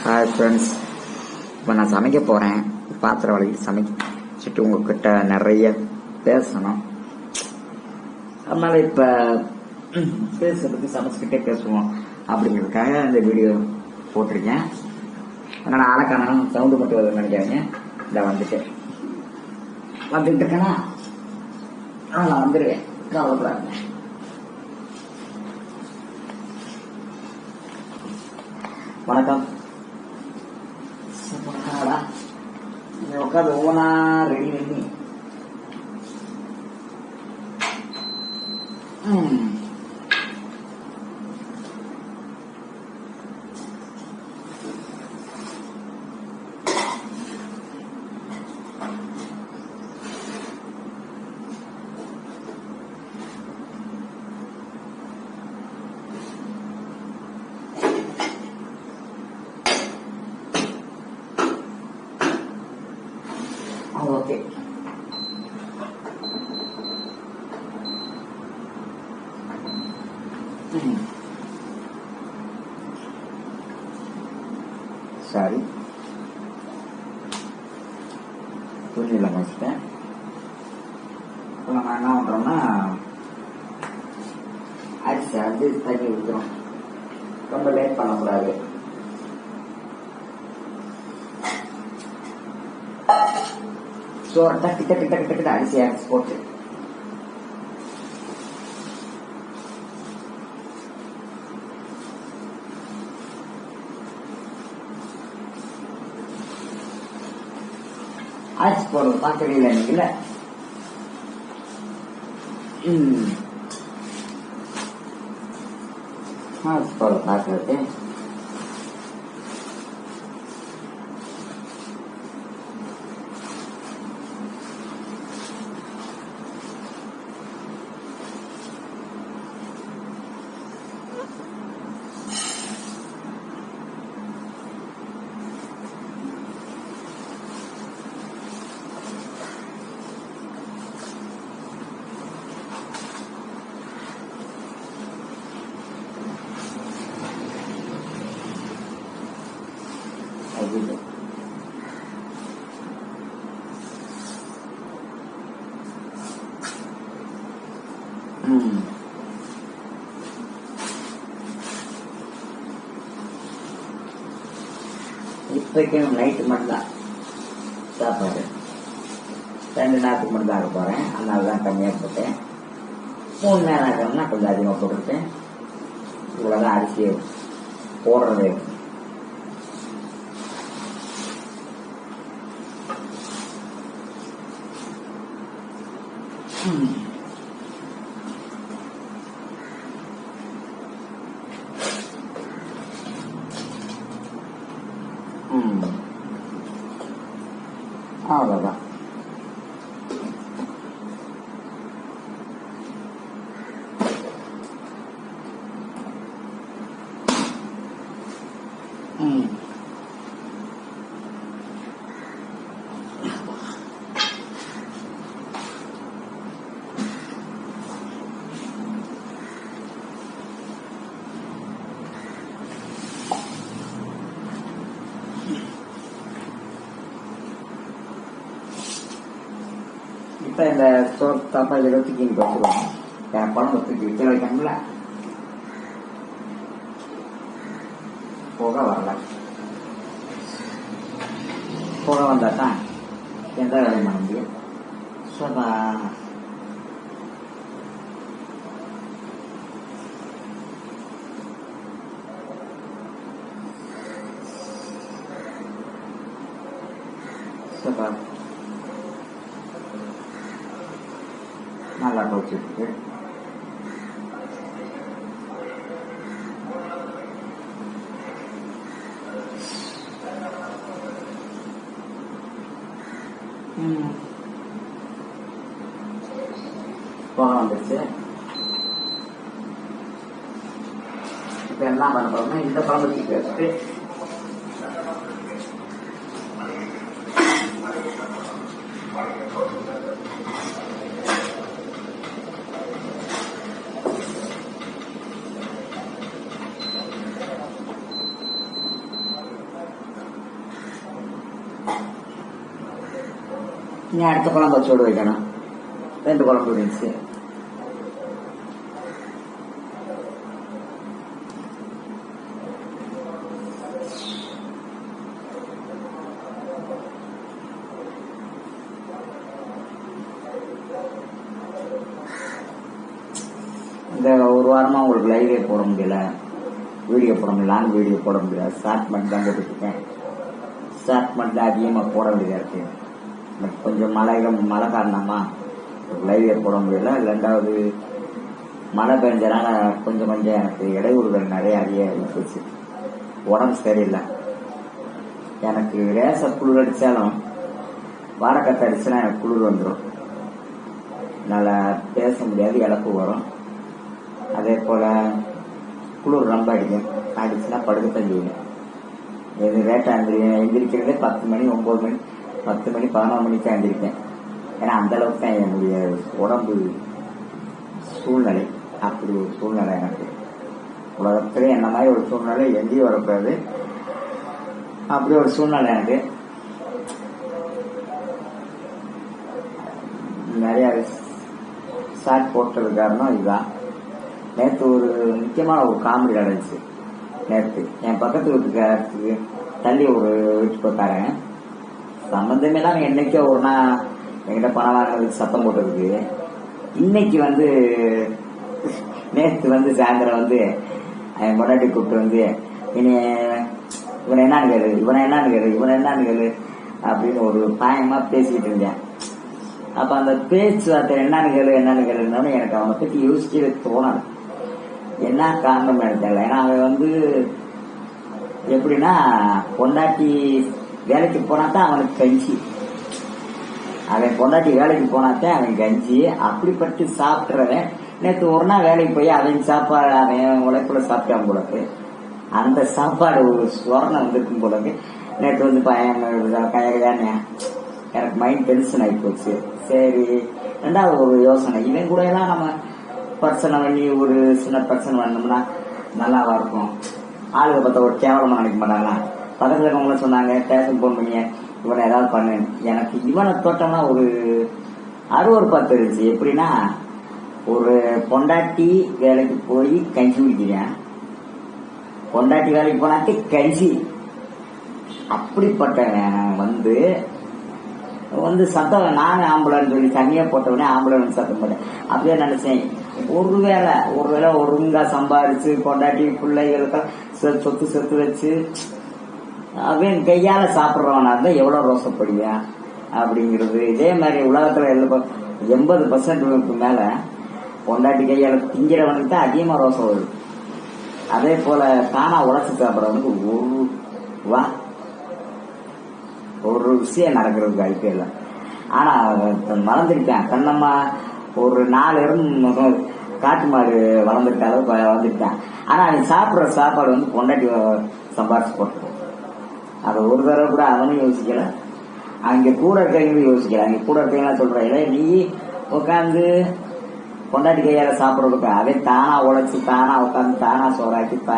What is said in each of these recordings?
Hi friends இப்போ நான் சமைக்க போகிறேன் பாத்திரம் வழி சமைச்சிட்டு உங்ககிட்ட நிறைய பேசணும் அதனால இப்போ பேச பற்றி சமைச்சுக்கிட்டே பேசுவோம் அப்படிங்கிறதுக்காக இந்த வீடியோ போட்டிருக்கேன் ஆனால் ஆளக்கான சவுண்டு மட்டும் வருதுன்னு நினைக்காதீங்க இந்த வந்துட்டு வந்துட்டு இருக்கேனா ஆ நான் வந்துடுவேன் கவலைப்படாதீங்க வணக்கம் சப்பாடா இங்க உட்காந்து ஒவ்வொன்றா ரெடி பண்ணி ம். ஆ, ஓகே ம். சரி துணியில் வச்சுட்டேன் இப்போ நம்ம என்ன பண்ணுறோம்னா அரிசி வந்து தண்ணி ஊற்றுறோம் ரொம்ப லேட் பண்ணக்கூடாது. சோறு டக்கு டக்கு டக்கு டக்கு அரிசி அரிசி போட்டு. அரிசி போடுறது பார்க்கறீங்களா நீங்கள ம். அரிசி போடுறது பார்க்கறது அது ம் இப்போக்கே நைட்டு மட்டும்தான். சாப்பாடு. ரெண்டு நேரத்துக்கு மட்டும் தான் போகிறேன் அதனால தான் கம்மியாக போட்டேன். மூணு நேரம் ஆகணும்னா கொஞ்சம் அதிகமாக போட்டுருக்கேன் இவ்வளோதான் அரிசி போடுறது. ம். ம். அவ்வளோதான் ம் இப்போ இந்த சோறு தாப்பா இதில் தூக்கி இங்கே வச்சுருவோம் என் குழம்பு தூக்கி வைக்க வைக்கணும்ல போக வரல போக வந்தா தான் எந்த வேலையும் பண்ண முடியும் சோபா சோபா நல்லா கோச்சிருக்கு போக வந்துருச்சு. இப்போ என்ன பண்ண போறோம்னா இந்த குழம்பு தூக்கி நீ அடுத்த குழம்பு சூடு வைக்கணும் ரெண்டு குழம்பு இருந்துச்சு இந்த ஒரு வாரமா உங்களுக்கு லைவே போட முடியல வீடியோ போட முடியல லாங் வீடியோ போட முடியல ஷார்ட் மட்டும் தான் போட்டுருக்கேன் இருக்கேன் ஷார்ட் மட்டும் அதிகமாக போட வேண்டியதாக இருக்கு கொஞ்சம் மழை மழை காரணமா? லைவே போட முடியல. ரெண்டாவது மழை பெஞ்சனால கொஞ்சம் கொஞ்சம் எனக்கு இடையூறுகள் நிறைய அதிக போச்சு உடம்பு சரியில்லை. எனக்கு லேச குளிர் அடித்தாலும் வாரக்கத்தை அடிச்சுன்னா எனக்கு குளிர் வந்துடும் நல்லா பேச முடியாது இழப்பு வரும். அதே போல் குளிர் ரொம்ப அடிக்கும். அடிச்சுன்னா படுக்க செய்யும் எது லேட்டாக எந்திரிக்கிறதே பத்து மணி ஒம்பது மணி. பத்து மணி பதினொரு மணிக்கு தான் ஏன்னா அந்த அளவுக்கு தான் என்னுடைய உடம்பு சூழ்நிலை. அப்படி ஒரு சூழ்நிலை எனக்கு. உலகத்திலே என்ன மாதிரி ஒரு சூழ்நிலை எங்கேயும் வரக்கூடாது. அப்படி ஒரு சூழ்நிலை எனக்கு. நிறைய ஷார்ட் போட்டது காரணம் இதுதான். நேற்று ஒரு முக்கியமான ஒரு காமெடி நடந்துச்சு. நேற்று என் பக்கத்து வீட்டுக்காரத்துக்கு தள்ளி ஒரு வீட்டுக்கு உட்காரன் சம்பந்தமே இல்லாம என்னைக்கோ ஒரு நாள் என்கிட்ட பணம் வாங்கினதுக்கு சத்தம் போட்டதுக்கு இன்னைக்கு வந்து நேற்று வந்து சாயந்தரம் வந்து என் முன்னாடி கூப்பிட்டு வந்து இனி இவனை என்னன்னு கேளு இவனை என்னன்னு கேளு இவனை என்னன்னு கேளு அப்படின்னு ஒரு பாயமா பேசிக்கிட்டு இருந்தேன். அப்ப அந்த பேச்சுவார்த்தை என்னன்னு கேளு என்னன்னு கேளுன்னு எனக்கு அவனை பத்தி யோசிக்கவே தோணாது என்ன காரணம் எனக்கு தெரியல. ஏன்னா அவன் வந்து எப்படின்னா பொண்டாட்டி வேலைக்கு போனா தான் அவனுக்கு கஞ்சி. அவன் பொண்டாட்டி வேலைக்கு போனாத்தான் அவன் கஞ்சி. அப்படிப்பட்டு சாப்பிட்றவன் நேற்று ஒரு நாள் வேலைக்கு போய் அவன் சாப்பாடு அவன் உழைப்புல சாப்பிட்டான் போலக்கு அந்த சாப்பாடு ஒரு சுவர்ணம் வந்திருக்கும் போலக்கு நேற்று வந்து பையன் கையானே எனக்கு மைண்ட் டென்ஷன் ஆகி போச்சு. சரி ரெண்டாவது ஒரு யோசனை. இவன் கூட எல்லாம் நம்ம பர்சனை பண்ணி ஒரு சின்ன பர்சன் பண்ணோம்னா நல்லாவா இருக்கும். ஆளுக பார்த்தா ஒரு கேவலமாக நினைக்க மாட்டாங்களா? பக்கத்தில் இருக்கவங்கள சொன்னாங்க ஸ்டேஷன் போன் பண்ணி இவனை ஏதாவது பண்ணு. எனக்கு இவனை தோட்டம்னா ஒரு அருவறுப்பாக தெரிஞ்சு எப்படின்னா ஒரு பொண்டாட்டி வேலைக்கு போய் கஞ்சி குடிக்கிறேன். பொண்டாட்டி வேலைக்கு போனாக்கே கஞ்சி. அப்படிப்பட்டவன் வந்து வந்து சத்தம் நான் ஆம்பளைன்னு சொல்லி தனியாக போட்டவனே ஆம்புலன்ஸ் சத்தம் போட்டேன். அப்படியே நினச்சேன் ஒருவேளை ஒருவேளை ஒழுங்காக சம்பாரிச்சு கொண்டாட்டி பிள்ளைகளுக்கு சொத்து சொத்து வச்சு அப்படின்னு கையால சாப்பிட்றவனா இருந்தா எவ்வளவு ரோசப்படுவேன் அப்படிங்கிறது. இதே மாதிரி உலகத்துல எல்லா எண்பது பர்சன்ட் மேல பொண்டாட்டி கையால திங்கிறவனுக்கு தான் அதிகமா ரோசம் வருது. அதே போல தானா உழைச்சி சாப்பிட்றவனுக்கு ஒரு வா ஒரு விஷயம் நடக்கிறதுக்கு ஐபிஎல்ல ஆனால் ஆனா மறந்துருக்கேன் கண்ணம்மா ஒரு நாலு காட்டு மாடு வளர்ந்துருக்க வளர்ந்துருக்கேன். ஆனால் ஆனா அவன் சாப்பாடு வந்து பொண்டாட்டி சம்பாரிச்சு போட்டுருக்கோம் அதை ஒரு தடவை கூட அவனும் யோசிக்கல. அங்கே கூட இருக்கவங்களும் யோசிக்கல. அங்கே கூட இருக்கவங்க சொல்கிறாங்க நீ உட்காந்து பொண்டாட்டி கையால் சாப்பிட்றதுக்கு அவன் தானாக உழைச்சி தானாக உட்காந்து தானாக சோறாக்கி பா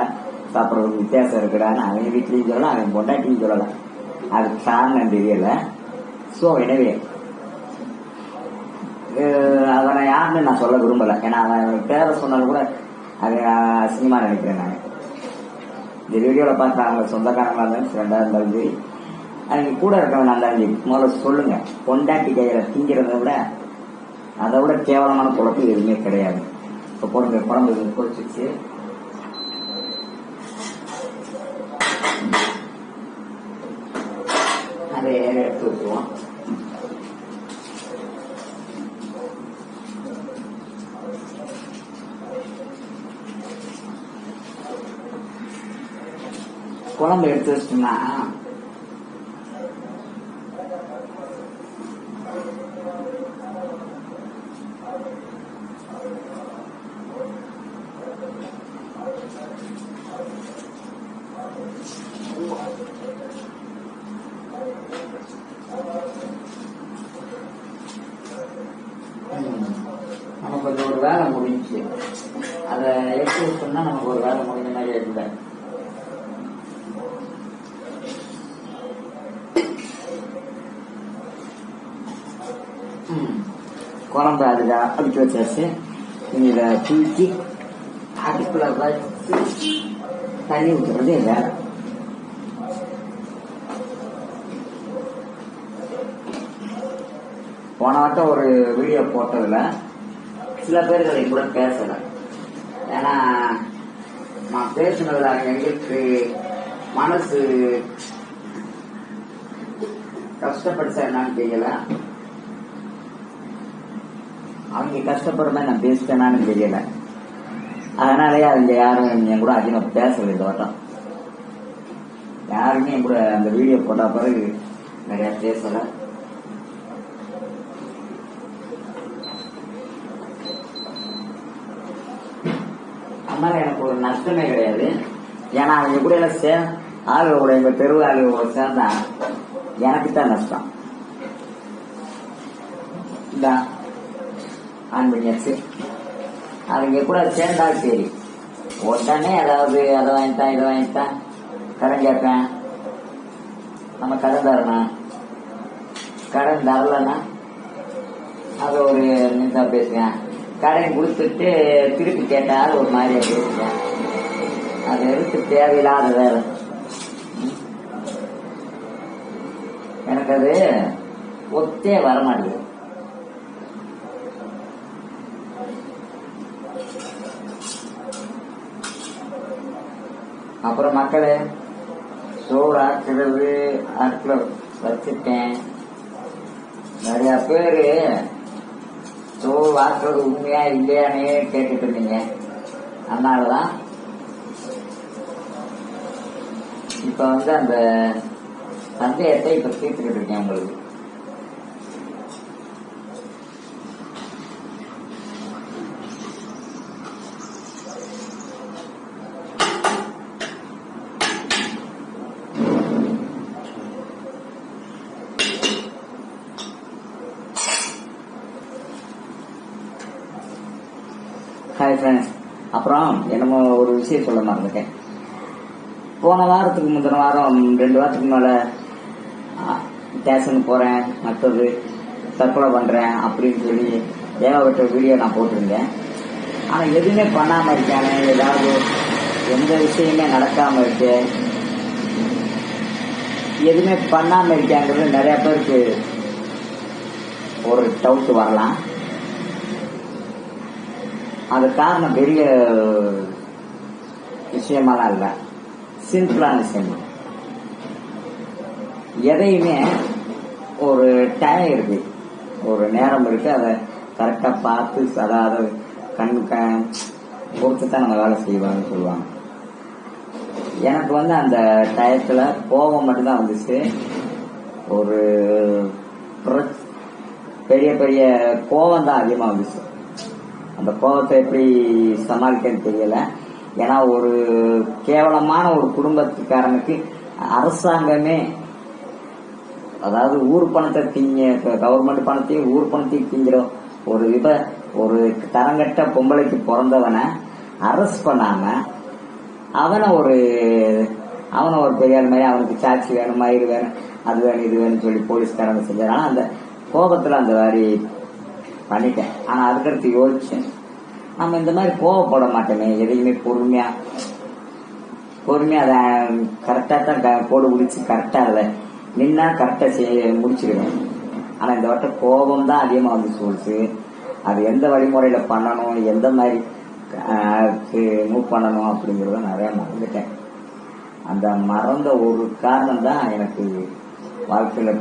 சாப்பிட்றதுக்கு வித்தியாசம் இருக்குடான்னு அவன் வீட்லேயும் சொல்லலாம் அவன் பொண்டாட்டியும் சொல்லலாம் அது காரணம் தெரியலை. ஸோ எனவே அவனை யாருன்னு நான் சொல்ல விரும்பலை. ஏன்னா அவன் பேரை சொன்னாலும் கூட அது சினிமா நினைக்கிறேன் நான். இந்த வீடியோவில் பார்த்து அவங்க சொந்தக்காரங்களாக இருந்தாலும் ஃப்ரெண்டாக இருந்தாலும் சரி அவங்க கூட இருக்கவங்க நல்லா இருந்துச்சு முதல்ல சொல்லுங்க. பொண்டாட்டி கையில் திங்கிறத விட அதை விட கேவலமான குழப்பம் எதுவுமே கிடையாது. இப்போ போடுங்க குழம்பு குறைச்சிச்சு அதை எடுத்து விட்டுருவோம் குழம்பு எடுத்து வச்சிட்டோம்னா ம். நமக்கு அந்த ஒரு வேலை முடிஞ்சு அதை எடுத்து வச்சோம்னா நமக்கு ஒரு வேலை முடிஞ்ச மாதிரி இல்லை குழம்பு அதில் அடிக்க வச்சாச்சு. நீங்க இதை தூக்கி அடுப்பில் வச்சு தண்ணி ஊற்றுறது இல்லை போன வாட்டம் ஒரு வீடியோ போட்டதில் சில பேர்களை கூட பேசலை. ஏன்னா நான் பேசினதில் எங்களுக்கு மனசு கஷ்டப்படுச்சா என்னன்னு தெரியல. அவங்க கஷ்டப்படுற மாதிரி நான் பேசிட்டேனான்னு தெரியல. அதனாலயே அவங்க யாரும் என் கூட அதிகமா பேசல இந்த வட்டம். யாருமே என் கூட அந்த வீடியோ போட்ட பிறகு நிறைய பேசல. அதனால எனக்கு ஒரு நஷ்டமே கிடையாது. ஏன்னா அவங்க கூட எல்லாம் சே ஆளுக கூட எங்க தெருவு ஆளுக கூட சேர்ந்தா எனக்கு தான் நஷ்டம். இந்த ஆன் பண்ணியாச்சு. அவங்க கூட சேர்ந்தா சரி. உடனே அதாவது அதை வாங்கிட்டான் இதை வாங்கிட்டான் கடன் கேட்பேன். நம்ம கடன் தரணும் கடன் தரலன்னா அது ஒரு நிமிஷம் பேசுவேன். கடன் கொடுத்துட்டு திருப்பி கேட்டால் ஒரு மாதிரியாக பேசுவேன் அது எடுத்து தேவையில்லாத வேலை. எனக்கு அது ஒத்தே வர அப்புறம் மக்களே சோறு ஆக்குறது அடுப்பில் வச்சுட்டேன் நிறைய பேரு சோறு ஆக்குறது உண்மையா இல்லையானே கேட்டுட்டு இருந்தீங்க. அதனாலதான் இப்ப வந்து அந்த சந்தேகத்தை இப்ப தீர்த்துக்கிட்டு இருக்கேன் உங்களுக்கு. பேசுறேன். ஃப்ரெண்ட்ஸ் அப்புறம் என்னமோ ஒரு விஷயம் சொல்ல மறந்துட்டேன். போன வாரத்துக்கு முந்தின வாரம் ரெண்டு வாரத்துக்கு மேல ஸ்டேஷனுக்கு போறேன் மற்றது தற்கொலை பண்றேன் அப்படின்னு சொல்லி ஏகப்பட்ட வீடியோ நான் போட்டிருந்தேன். ஆனால் எதுவுமே பண்ணாம இருக்கானே. ஏதாவது எந்த விஷயமே நடக்காம இருக்கு. எதுவுமே பண்ணாம இருக்காங்கிறது நிறைய பேருக்கு ஒரு டவுட் வரலாம். அது காரணம் பெரிய விஷயமெல்லாம் இல்லை. சிம்பிளான விஷயம். எதையுமே ஒரு டைம் இருக்கு. ஒரு நேரம் இருக்கு அதை கரெக்டாக பார்த்து அதாவது கண் க- பொறுத்து தான் நம்ம வேலை செய்வாங்கன்னு சொல்லுவாங்க. எனக்கு வந்து அந்த டயத்தில் கோபம் மட்டும்தான் வந்துச்சு. ஒரு பெரிய பெரிய கோபம் தான் அதிகமாக வந்துச்சு. அந்த கோபத்தை எப்படி சமாளிக்கன்னு தெரியல. ஏன்னா ஒரு கேவலமான ஒரு குடும்பத்துக்காரனுக்கு அரசாங்கமே அதாவது ஊர் பணத்தை திங்க கவர்மெண்ட் பணத்தையும் ஊர் பணத்தையும் திங்கிற ஒரு விப ஒரு தரங்கட்ட பொம்பளைக்கு பிறந்தவனை அரெஸ்ட் பண்ணாம அவனை ஒரு அவனை ஒரு பெரியார் மாதிரி அவனுக்கு சாட்சி வேணும் மயிறு வேணும் அது வேணும் இது வேணும்னு சொல்லி போலீஸ்காரங்க செஞ்சதுனால அந்த கோபத்தில் அந்த மாதிரி பண்ணிட்டேன். ஆனா அதுக்கடுத்து யோசிச்சேன். நம்ம இந்த மாதிரி கோவப்பட மாட்டோமே எதையுமே பொறுமையா. பொறுமையா அதை கரெக்டா தான் கோடு முடிச்சு கரெக்டா அதை நின்னா கரெக்டா செய்ய முடிச்சிருவேன் ஆனா இந்த வட்டம் கோபம் தான் அதிகமா வந்து சொல்லுச்சு அது எந்த வழிமுறையில பண்ணணும் எந்த மாதிரி மூவ் பண்ணணும் அப்படிங்கிறத நிறைய மறந்துட்டேன். அந்த மறந்த ஒரு காரணம் தான் எனக்கு வாழ்க்கையில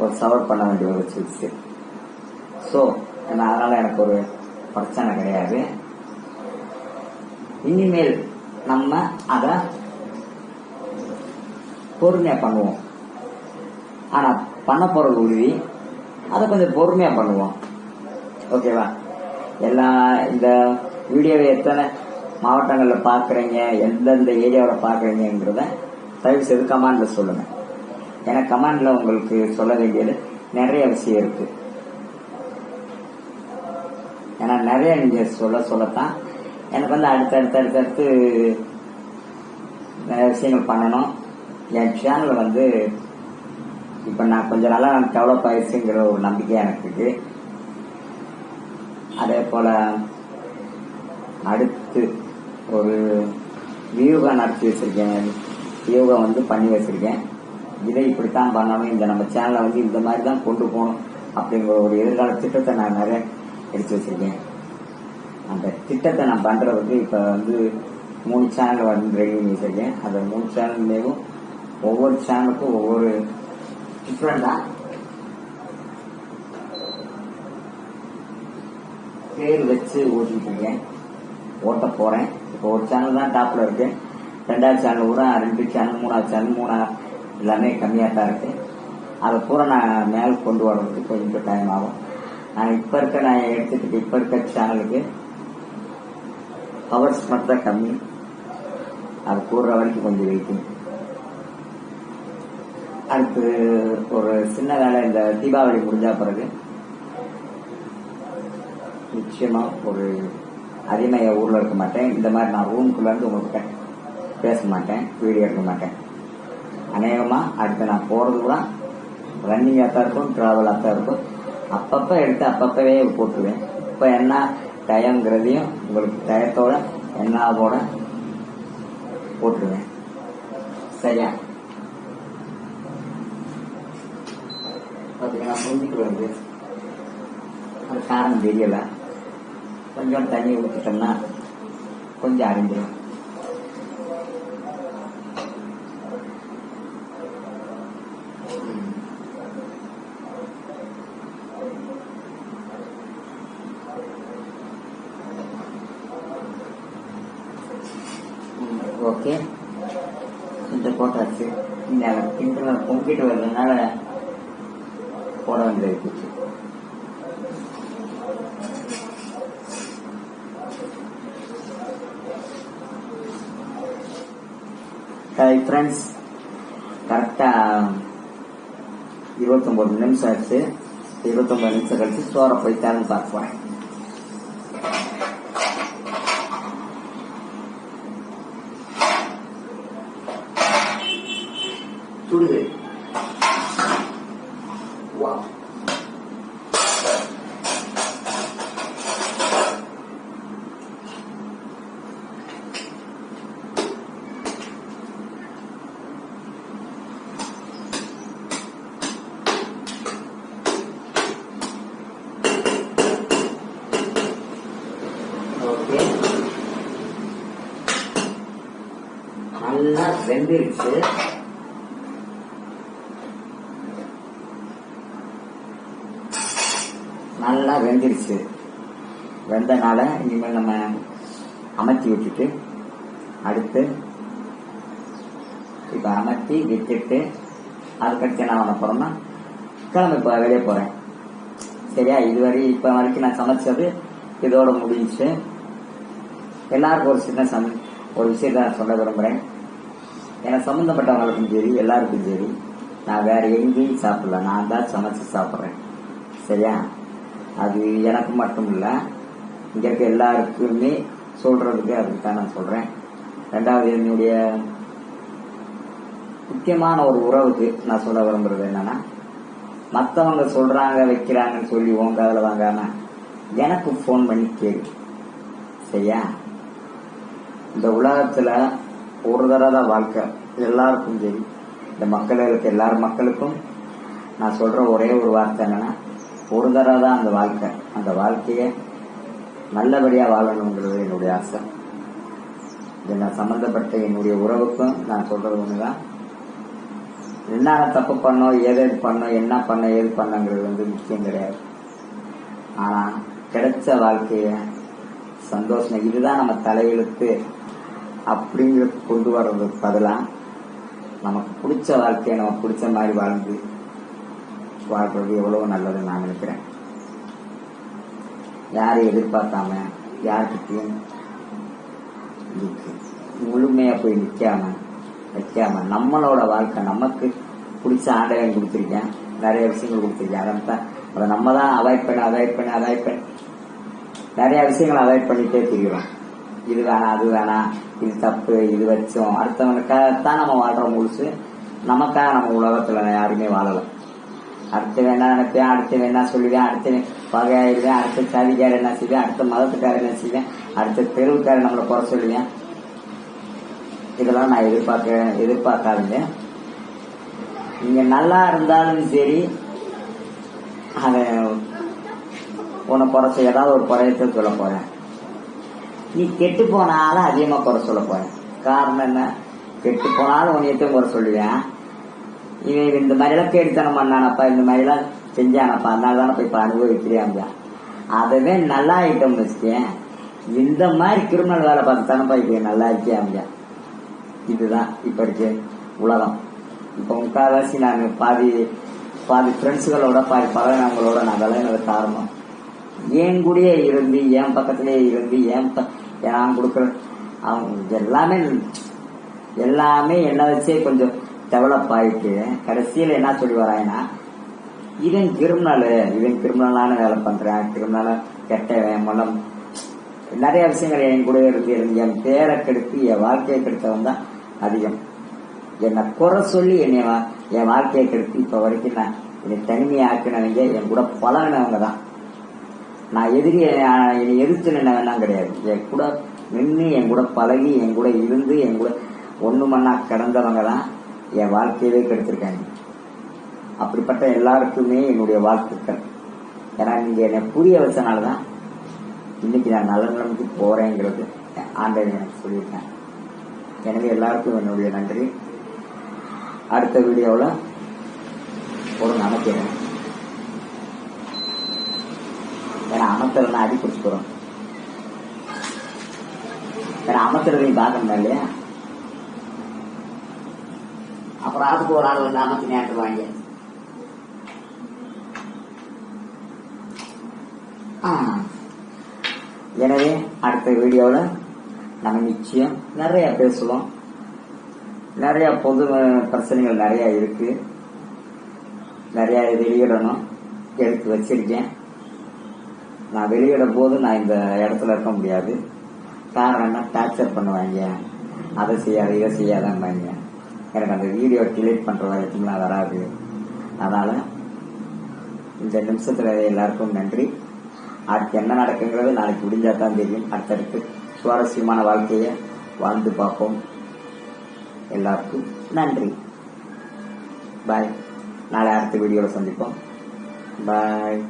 ஒரு சவர் பண்ண வேண்டிய ஒரு வச்சிருச்சு ஸோ அதனால எனக்கு ஒரு பிரச்சனை கிடையாது. இனிமேல் நம்ம அத பொறுமையா பண்ணுவோம். ஆனா பண்ண பொருள் உறுதி அதை கொஞ்சம் பொறுமையா பண்ணுவோம். ஓகேவா எல்லா இந்த வீடியோவை எத்தனை மாவட்டங்களில் பார்க்குறீங்க எந்தெந்த ஏரியாவில் பார்க்குறீங்கிறத தயவு செய்து கமாண்டில் சொல்லுங்கள் ஏன்னா கமாண்டில் உங்களுக்கு சொல்ல வேண்டியது நிறைய விஷயம் இருக்குது ஏன்னா நிறைய நீங்கள் சொல்ல சொல்லத்தான். எனக்கு வந்து அடுத்து அடுத்து அடுத்தடுத்து நிறைய விஷயங்கள் பண்ணணும். என் சேனல் வந்து இப்போ நான் கொஞ்ச நாளாக டெவலப் ஆயிடுச்சுங்கிற ஒரு நம்பிக்கை எனக்கு இருக்கு. போல் அடுத்து ஒரு யோகா நடத்தி வச்சுருக்கேன். யோகா வந்து பண்ணி வச்சுருக்கேன். இதை இப்படித்தான் பண்ணணும். இந்த நம்ம சேனலை வந்து இந்த மாதிரி தான் கொண்டு போகணும் அப்படிங்கிற ஒரு எதிர்கால திட்டத்தை நான் நிறைய எடுத்து வச்சுருக்கேன். அந்த திட்டத்தை நான் பண்ணுறதுக்கு இப்போ வந்து மூணு சேனல் வந்து ரெடி பண்ணி வச்சிருக்கேன். அந்த மூணு சேனல்லேயும் ஒவ்வொரு சேனலுக்கும் ஒவ்வொரு டிஃப்ரெண்டாக பேர் வச்சு ஓட்டிட்டு இருக்கேன். ஓட்ட போகிறேன் இப்போ ஒரு சேனல் தான் டாப்பில் இருக்கேன் ரெண்டாவது சேனல் கூட ரெண்டு சேனல் மூணாவது சேனல் மூணாவது எல்லாமே கம்மியாக தான் இருக்குது அதை பூரா நான் மேலே கொண்டு வரதுக்கு கொஞ்சம் டைம் ஆகும். நான் இப்ப இருக்க நான் எடுத்துக்கிட்டு இப்ப இருக்க சேனலுக்கு பவர்ஸ் மட்டும் தான் கம்மி. அது கூடுற வரைக்கும் கொஞ்சம் வெயிட்டிங் அடுத்து ஒரு சின்ன வேலை இந்த தீபாவளி முடிஞ்ச பிறகு நிச்சயமா ஒரு அதிகமாக என் ஊர்ல இருக்க மாட்டேன். இந்த மாதிரி நான் ரூம்குள்ள இருந்து பேச மாட்டேன் வீடியோ எடுக்க மாட்டேன். அநேகமா அடுத்து நான் போறது கூட ரன்னிங்காக தான் இருக்கும் ட்ராவலாக தான் இருக்கும். அப்பப்ப எடுத்து அப்பப்பவே போட்டுருவேன். இப்போ என்ன டயங்கிறதையும் உங்களுக்கு டயத்தோட என்னாவோட போட்டுருவேன். சரியா? பார்த்தீங்கன்னா புரிஞ்சுட்டு வருது அது காரணம் தெரியல. கொஞ்சம் தண்ணி ஊற்றிட்டோம்னா கொஞ்சம் அறிஞ்சிடும் ஓகே இந்த போட்டாச்சு இந்த கிண்டல பொங்கிட்டு வர்றதுனால போட வேண்டியது போச்சு ஹாய் ஃப்ரெண்ட்ஸ் கரெக்டாக இருபத்தொம்பது நிமிஷம் ஆச்சு இருபத்தொம்பது நிமிஷம் கழிச்சு சோறை போய் திறந்து பார்க்க போறேன் சுடுது வா ஓகே நல்லா வெந்திருச்சு நல்லா வெந்துருச்சு. வெந்தனால இனிமேல் நம்ம அமர்த்தி விட்டுட்டு அடுத்து இப்ப அமர்த்தி விட்டுட்டு அதுக்கடுத்து என்ன பண்ண போறோம்னா கிளம்பி இப்போ வெளியே போறேன். சரியா? இதுவரை இப்ப வரைக்கும் நான் சமைச்சது இதோட முடிஞ்சு எல்லாருக்கும் ஒரு சின்ன சம் ஒரு விஷயத்த நான் சொல்ல விரும்புறேன். எனக்கு சம்மந்தப்பட்டவங்களுக்கும் சரி எல்லாருக்கும் சரி நான் வேற எங்கேயும் சாப்பிடல. நான் தான் சமைச்சு சாப்பிட்றேன். சரியா? அது எனக்கு மட்டும் இல்லை இங்கே இருக்க எல்லாருக்குமே சொல்கிறதுக்கு அதுக்கு தான் நான் சொல்கிறேன் ரெண்டாவது என்னுடைய முக்கியமான ஒரு உறவுக்கு நான் சொல்ல விரும்புறது என்னன்னா மற்றவங்க சொல்கிறாங்க வைக்கிறாங்கன்னு சொல்லி உங்க அதில் வாங்காம எனக்கு ஃபோன் பண்ணி கேளு. சரியா? இந்த உலகத்தில் ஒரு தடவை தான் வாழ்க்கை. எல்லாருக்கும் சரி. இந்த மக்களுக்கு எல்லார் மக்களுக்கும் நான் சொல்ற ஒரே ஒரு வார்த்தை என்னன்னா ஒரு தடவை தான் அந்த வாழ்க்கை. அந்த வாழ்க்கைய நல்லபடியா வாழணுங்கிறது என்னுடைய ஆசை. இது நான் சம்பந்தப்பட்ட என்னுடைய உறவுக்கும் நான் சொல்றது ஒண்ணுதான். என்ன தப்பு பண்ணோம் எது எது பண்ணோம் என்ன பண்ண ஏது பண்ணங்கிறது வந்து முக்கியம் கிடையாது. ஆனா கிடைச்ச வாழ்க்கைய சந்தோஷம் இதுதான் நம்ம தலையெழுத்து. அப்படிங்கிறது கொண்டு வர்றதுக்கு பதிலாக நமக்கு பிடிச்ச வாழ்க்கையை நமக்கு பிடிச்ச மாதிரி வாழ்ந்து வாழ்றது எவ்வளோ நல்லதுன்னு நான் நினைக்கிறேன். யாரையும் எதிர்பார்க்காம யார்கிட்டையும் முழுமையாக போய் நிற்காம வைக்காம நம்மளோட வாழ்க்கை நமக்கு பிடிச்ச ஆண்டவன் கொடுத்துருக்கேன். நிறைய விஷயங்கள் கொடுத்திருக்கேன். அதான் அதை நம்ம தான் அவாய்ட் பண்ண அவாய்ட் பண்ண அவாய்ட் பண்ண. நிறைய விஷயங்களை அவாய்ட் பண்ணிட்டே தெரியும் இது வேணாம் அது வேணாம். இது தப்பு இது வச்சோம். அடுத்தவனுக்காகத்தான் நம்ம வாழ்கிறோம் முழுசு. நமக்காக நம்ம உலகத்துல யாருமே வாழலாம் அடுத்து வேணா நினைப்பேன் அடுத்து வேணா சொல்லுவேன் அடுத்து பகையாயிருவேன் அடுத்த சாதிக்காரன் என்ன செய்வேன் அடுத்த மதத்துக்காரன் என்ன செய்வேன் அடுத்த தெருவுக்காரன் நம்மளை குறை சொல்லுவேன். இதெல்லாம் நான் எதிர்பார்க்க எதிர்பார்க்காதுங்க. நீங்க நல்லா இருந்தாலும் சரி அதை உன்னை குறைச்ச ஏதாவது ஒரு குறையத்தை சொல்ல போறேன். நீ கெட்டு போனாலும் அதிகமாக குறை சொல்ல போறேன் காரணம் என்ன? கெட்டு போனாலும் உன்னையத்தையும் குறை சொல்லுவேன் இவன் இந்த மாதிரிலாம் கேட்டுத்தனம் பண்ணானப்பா இந்த மாதிரிலாம் செஞ்சானப்பா அதனால தானே போய் இப்போ அனுபவிக்கிறேன் அதுவே நல்லா ஆயிட்டோம்னு வச்சுக்கேன் இந்த மாதிரி கிரிமினல் வேலை பார்த்து தானப்பா இப்போ நல்லா இருக்கியா இதுதான் இப்போ இருக்கு உலகம். இப்போ முக்கால்வாசி நாங்கள் பாதி பாதி ஃப்ரெண்ட்ஸுகளோட பாதி பழகினவங்களோட நான் விளையினது காரணம் என் கூடயே இருந்து என் பக்கத்திலேயே இருந்து என் ப- நான் கொடுக்குற அவங்க எல்லாமே எல்லாமே என்ன வச்சே கொஞ்சம் டெவலப் ஆயிட்டு கடைசியில் என்ன சொல்லி வராங்கன்னா இவன் கிரிமினல் இவன் கிரிமினலான வேலை பண்ணுறான் கிரிமினலா கெட்டவன் மலம். நிறைய விஷயங்கள் என் கூட இருக்கு. என் பேரை கெடுத்து என் வாழ்க்கையை கெடுத்தவன் தான் அதிகம். என்னை குறை சொல்லி என்னை வா- என் வாழ்க்கையை கெடுத்து இப்போ வரைக்கும் நான் என்னை தனிமையாக்கினவங்க என் கூட பழகினவங்க தான். நான் எதிரி என்னை எதிர்த்து நின்னவெல்லாம் கிடையாது. என் கூட நின்று என் கூட பழகி என் கூட இருந்து என் கூட ஒன்று மண்ணா கிடந்தவங்க தான் என் வாழ்க்கையவே கெடுத்திருக்காங்க. அப்படிப்பட்ட எல்லாருக்குமே என்னுடைய வாழ்த்துக்கள். ஏன்னா நீங்கள் என்னை புரிய வச்சனால தான் இன்னைக்கு நான் நல்ல நிலைமைக்கு போகிறேங்கிறது ஆண்டவன் எனக்கு சொல்லியிருக்கேன் எனவே எல்லாருக்கும் என்னுடைய நன்றி. அடுத்த வீடியோவில் ஒரு நினைக்கிறேன் ஏன்னா அடி பிடிச்சி போறோம் ஏன்னா இல்லையா? அப்புறம் அதுக்கு ஒரு ஆள் வந்து அமைச்சு நேரத்துக்கு வாங்க எனவே அடுத்த வீடியோல நம்ம நிச்சயம் நிறைய பேசுவோம். நிறைய பொது பிரச்சனைகள் நிறைய இருக்கு. நிறைய வெளியிடணும். எடுத்து வச்சிருக்கேன். நான் வெளியிடும் போது நான் இந்த இடத்துல இருக்க முடியாது. காரணம் என்ன? டார்ச்சர் பண்ணுவாங்க. அதை செய்யாத இதை செய்யாதம்பாங்க. எனக்கு அந்த வீடியோ டிலீட் பண்ணுற வரைக்கும்லாம் வராது. அதனால் இந்த நிமிஷத்தில் எல்லாருக்கும் நன்றி. அடுத்து என்ன நடக்குங்கிறது நாளைக்கு முடிஞ்சால் தான் தெரியும். அடுத்தடுத்து சுவாரஸ்யமான வாழ்க்கையை வாழ்ந்து பார்ப்போம். எல்லாருக்கும் நன்றி. பாய் நாளை அடுத்த வீடியோவில் சந்திப்போம். பாய்